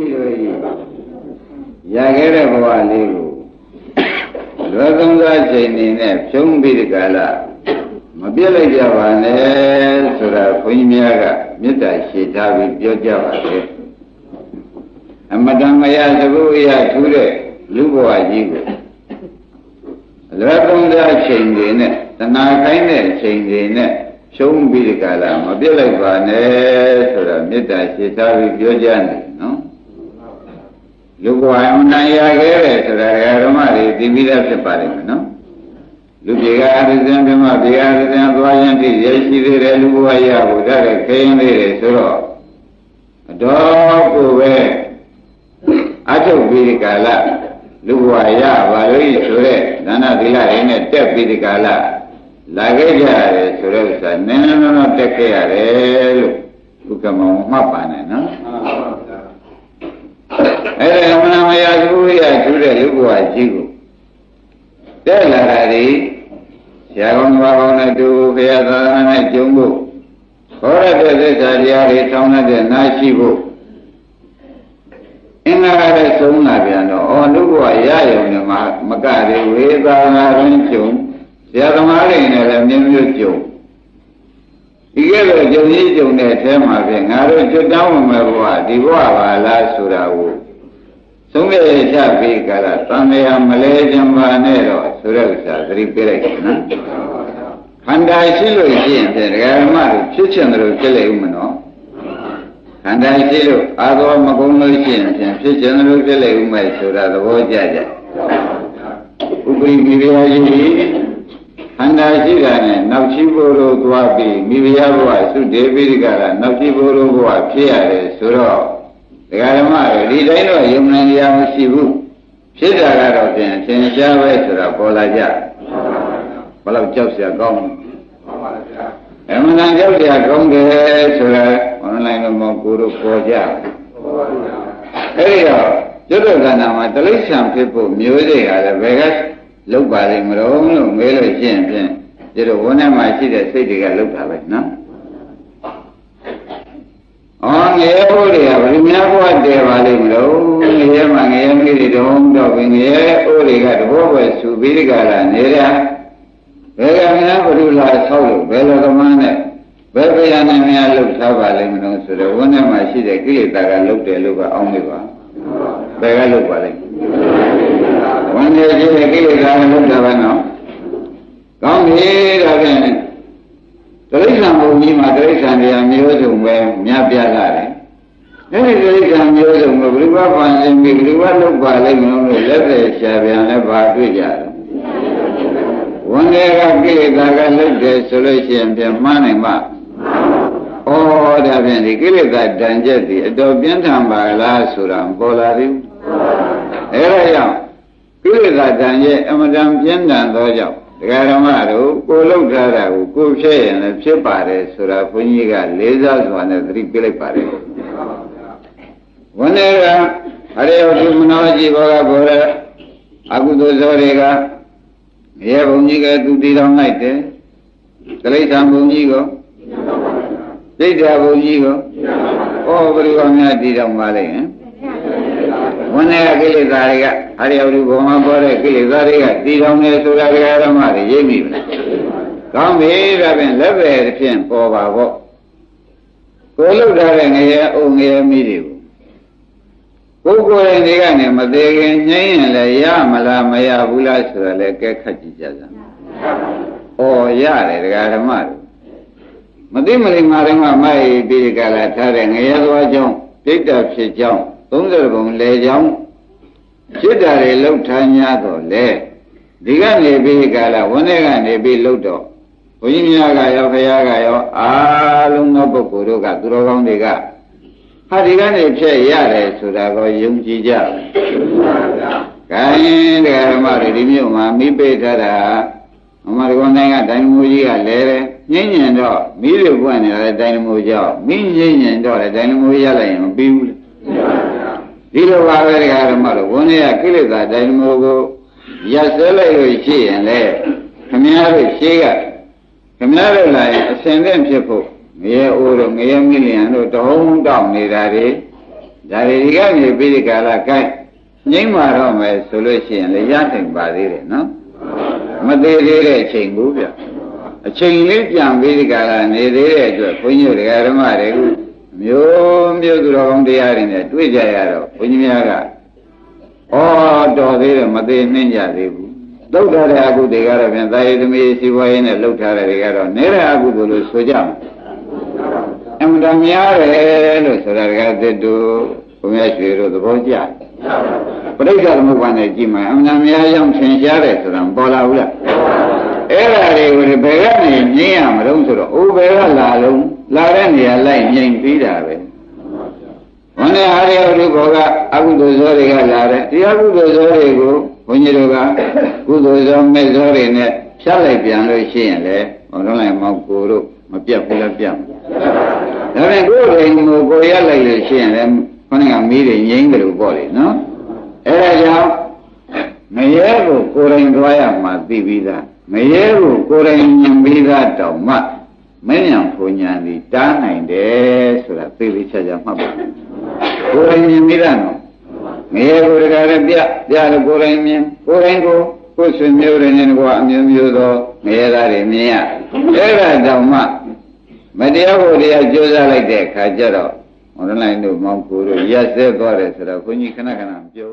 မိတို့ဤရခဲ့တဲ့ဘဝလေးကိုလွယ်သုံးစားချိန်နေနဲ့ဖြုံးပြီးဒီကလာမပြစ်လိုက်ကြပါနဲ့ဆိုတာခွန်ကြီးများကမေတ္တာရှေ့ထားပြီးပြောကြပါတယ်အမတန်မရသဘုရထူးတဲ့လူဘဝကြီးကိုလွယ်သုံးစားချိန်နေနဲ့တဏှာခိုင်းတဲ့ချိန်နေနဲ့ဖြုံးပြီးဒီကလာမပြစ်လိုက်ပါနဲ့ဆိုတာမေတ္တာရှေ့ထားပြီးပြောကြတယ်နော် လူဘဝအမှန်တရားခဲ့တယ်ဆိုတာဓမ္မတွေသိပြီးသားဖြစ်ပါလိမ့်မယ်နော်လူပြေကအရိဇံဓမ္မပြေကအရိဇံသွားရင်တိရရှိသေးတယ်လူဘဝရဖို့ဒါလည်းခရင်သေးတယ်ဆိုတော့အတော်ကိုပဲအထုတ်ပြီးဒီကာလလူဘဝရပါလို့ဆိုတဲ့ဒါနသီလတွေနဲ့တက်ပြီးဒီကာလလာခဲ့ကြရတယ်ဆိုတော့ဥစ္စာနည်းနည်းတော့တက်ခဲ့ရတယ်လို့ဘုကမောင်မှတ်ပါနဲ့နော် အဲ့ဒါမနာမယာသူရထူးတဲ့လူဘဝကြီးကိုတက်လာတာဒီဆရာကောင်းဘာကောင်းနဲ့တူဘုရားသာသနာနဲ့ကျုံဖို့ခေါ်ရတဲ့သစ္စာတရားတွေတောင်းတဲ့နာရှိဖို့အင်္ဂါရတဲ့သုံးလာပြန်တော့အော်လူဘဝရရုံနဲ့မကရေဝေသာနာရင်းကျုံဆရာသမားတွေနဲ့လည်းမျိုးမျိုးကျုံဒီကဲတော့ဂျုံကြီးဂျုံတဲ့အထဲမှာဖြင့်ငါတို့ကျွတ်တောင်းဝင်မဲ့ဘဝဒီဘဝပါလားဆိုတာကို သုံးရချပြီးကြတာသံဃာမလဲခြင်းပါနဲ့တော့ဆိုတဲ့ဥစ္စာသတိပေးလိုက်တယ်နော်ခန္ဓာရှိလို့ရှိရင်ဖြင့်ဒကာဓမ္မတို့ဖြစ်ချင်တယ်လို့ဖြစ်လိုက်ဦးမနော်ခန္ဓာရှိလို့အာသောမကုန်းလို့ရှိရင်ဖြင့်ဖြစ်ချင်တယ်လို့ဖြစ်လိုက်ဦးမယ်ဆိုတာသဘောကျကြဥပရိမိဖုရားကြီးခန္ဓာရှိတာနဲ့နောက်ချီဘိုးတို့သွားပြီးမိဖုရားဘဝသုဒေပိရိကလာနောက်ချီဘိုးတို့ဘဝဖြစ်ရတယ်ဆိုတော့ ဒကာဓမ္မတွေဒီတိုင်းတော့ယုံနိုင်ကြမရှိဘူးဖြစ်တာကတော့ဖြင့်သင်ရှားပဲဆိုတာပေါ်လာကြဘယ်လောက်ကြောက်စရာကောင်းလဲအမှန်တန်ကြောက်စရာကောင်းတယ်ဆိုတာအွန်လိုင်းမှာကိုတို့ပေါ်ကြအဲဒီတော့ကျွတ်တော်ကဏ္ဍမှာတလိษံဖြစ်ဖို့မျိုးစိတ်ဟာလည်းဘယ်ကလောက်ပါလိမ့်မလို့လို့မေးလို့ရှိရင်ဖြင့်ဒီလိုဝန်းထဲမှာရှိတဲ့စိတ်တွေကလောက်တာပဲနော်အော်ငရဲဖို့ တွေကဘယ်လိုများဘဝတည်ပါလိမ့်မလို့ငရဲမှာငရဲမိတွေတုံးတော့ဘယ်ငရဲအိုးတွေကတဘောပဲဆူပြီးကြလာနေတာဘယ်ကများဘုရားဆောက်လို့ဘယ်လိုကမှန်းနဲ့ဘယ်ပြရနဲ့များလှုပ်ထားပါလိမ့်မလို့ဆိုတော့ဝန်းထဲမှာရှိတဲ့ကိလေသာကလှုပ်တယ်လို့ကအောင်းနေပါဘယ်ကလှုပ်ပါလိမ့်ဝန်းထဲရှိတဲ့ကိလေသာကလှုပ်တာပဲနော်ကောင်းပြီဒါဖြင့်တိရစ္ဆာန်ဘုံကြီးမှာတိရစ္ဆာန်တွေကမျိုးစုံပဲမြတ်ပြလာတယ်။ အဲဒီတိရစ္ဆာန်မျိုးစုံကိုဘယ်လိုပန်းစင်ပြီးဘယ်လိုလုပ်ပါလိမ့်မလို့လက်သက်ရှားပြန်လဲပါတွေ့ကြတယ်။ဝန်တွေကကိလေသာကလုတ်တယ်ဆိုလို့ရှိရင်ပြန်မှားနိုင်မှာ။ဩဒါဖြင့်ဒီကိလေသာတန်ကျက်ဒီအတော်ပြင်းထန်ပါလားဆိုတာပေါ်လာသေးဘူး။အဲဒါကြောင့်ကိလေသာတန်ကျက်အမတန်ပြင်းထန်သောကြောင့်ဒကာဓမ္မတို့ကိုလောက်ထားတာကိုကိုဖြစ်ရင်လည်းဖြစ်ပါတယ်ဆိုတာဘုန်းကြီးကလေးစားစွာနဲ့သတိပေးလိုက်ပါတယ် ဝန္နေကအရေယုမနောကြီးဘောကဘောရအကုသိုလ်ဇောတွေကရေဘုံကြီးကသူတည်တော်လိုက်တယ်တိရစ္ဆာန်ဘုံကြီးကိုဒိဋ္ဌာဘုံကြီးကိုဩဘယ်လိုများတည်တော်ပါလိမ့်ဟင်ဝန်တဲ့ကိလေသာတွေကအရိယဝတ္ထုဘုံမှာပေါ်တဲ့ကိလေသာတွေကတည်တော်နေဆိုတာဒကာဓမ္မတွေရိပ်မိပြီ။ကောင်းပြီဒါဖြင့်လက်ပဲဖြင့်ပေါ်ပါပေါ့။ကိုလုထားတဲ့ငရေအုံငရေမိတွေကို ကိုယ်ကိုယ်ရင်တွေကနေမသေးခင်ငြိမ်းရင်လည်းရမလားမရဘူးလားဆိုတာလည်းကဲခတ်ကြည့်ကြစမ်း။ဩရတယ်ဒကာဓမ္မတွေမသိမလိမ္မာတော့မှမိုက်ပြီးကြလာထားတဲ့ငရေသွားကြောင်းဒိဋ္ဌဖြစ်ကြောင်း30ဘုံလေကြောင်းจิตဓာတ်တွေလှုပ်ထား냐တော့လေဒီကနေပြီးကာလဝန်ထဲကနေပြီးလှုပ်တော့ဘုန်းကြီးများကရောခရားကရောအားလုံးသောပုဂ္ဂိုလ်တို့ကသူတော်ကောင်းတွေက ဟာဒီကနေဖြစ်ရတယ်ဆိုတာကိုယုံကြည်ကြတယ်။ခိုင်းတရားဓမ္မတွေဒီမြို့မှာမိပိတ်ထားတာအမရကောနိုင်ကဒိုင်မူကြီးကလဲတယ်ညင်ညင်တော့မိတွေပွင့်နေတဲ့ဒိုင်မူကြောင့်မိညင်ညင်တော့လေဒိုင်မူရလိုက်ရင်မပြီးဘူးလေဒီလိုပါပဲတရားဓမ္မတို့ဝန်းရကိလေသာတိုင်းမျိုးကိုရက်စဲလိုက်လို့ရှိရင်လေခမည်းတော်ရှိကခမည်းတော်လာရင်အစင်သင့်ဖြစ်ဖို့ ငရဲအိုးတို့ငရဲမိလျံတို့တုံးတောင်းနေတာတွေဒါတွေဒီကနေပြီးဒီကာလကိုက်ငိမ့်မာတော့မယ်ဆိုလို့ရှိရင်လည်းရနိုင်ပါသေးတယ်နော်မသေးသေးတဲ့အချိန်ဘူးဗျအချိန်လေးပြန်ပြီးဒီကာလနေသေးတဲ့အတွက်ဘုန်းကြီးတို့ဓမ္မတွေကမျိုးမျိုးသူတော်ကောင်းတရားတွေနဲ့တွေ့ကြရတော့ဘုန်းကြီးများကဩတော်သေးတယ်မသေးနှင်းကြသေးဘူးသုတ်ထားတဲ့အကုတွေကတော့ပြန်သာယသမီးစီပွားရေးနဲ့လှုပ်ထားတဲ့တွေကတော့နေတဲ့အကုသိုလ်လို့ဆိုကြမှာ အမှန်တများတယ်လို့ဆိုတာကသစ်တို့ဘုရားရွှေတို့သဘောကျတယ်ပရိစ္ဆေသမုပ္ပါဒ်နဲ့ကြည့်မှအမှန်များရောက်ထင်ရှားတယ်ဆိုတာပေါ်လာဘူးလားအဲ့ဒါတွေကိုဘယ်ကနေငြင်းရမလို့ဆိုတော့အိုးဘယ်ကလာလုံးလာတဲ့နေရာလိုက်ငြိမ်ပြီးတာပဲဝန္ဒအာရယဝိဘောကအကုသိုလ်ဇောတွေကလာတယ်ဒီအကုသိုလ်ဇောတွေကိုဘုန်းကြီးတို့ကကုသိုလ်ဇောမဲ့ဇောတွေနဲ့ဖြတ်လိုက်ပြန်လို့ရှိရင်လေဘုံလုံးလိုက်မောက်ကိုတို့မပြတ်ဘူးလားပြတ်မှာ ဒါပေမဲ့ကိုယ်တိုင်ကိုကိုရလိုက်လို့ရှိရင်လေခொနကမီးတွေငြိမ်းတယ်လို့ပေါ့လေနော်အဲဒါကြောင့်မရဲကိုကိုယ်တိုင်တွားရမှာသိပြီးသားမရဲကိုကိုယ်တိုင်ဉာဏ်ပြီးသားတောင်မှမဉဏ်ဘုံဉာဏ်ဒီတားနိုင်တယ်ဆိုတာသိသိချာချာမှတ်ပါကိုယ်တိုင်ဉာဏ်ပြီးသားနော်မရဲကိုတကားလည်းပြပြလို့ကိုယ်တိုင်မြင်ကိုယ်တိုင်ကိုကိုယ်ဆွေမျိုးတွေနဲ့ကွာအမျိုးမျိုးသောမရဲသားတွေမြင်ရအဲ့ဒါတောင်မှ မတရားဖို့တရားကြိုးစားလိုက်တဲ့အခါကျတော့ဟောလိုက်တို့မောင်ကိုတို့ရက်စဲသွားတယ်ဆိုတော့ခွန်ကြီးခဏခဏပြော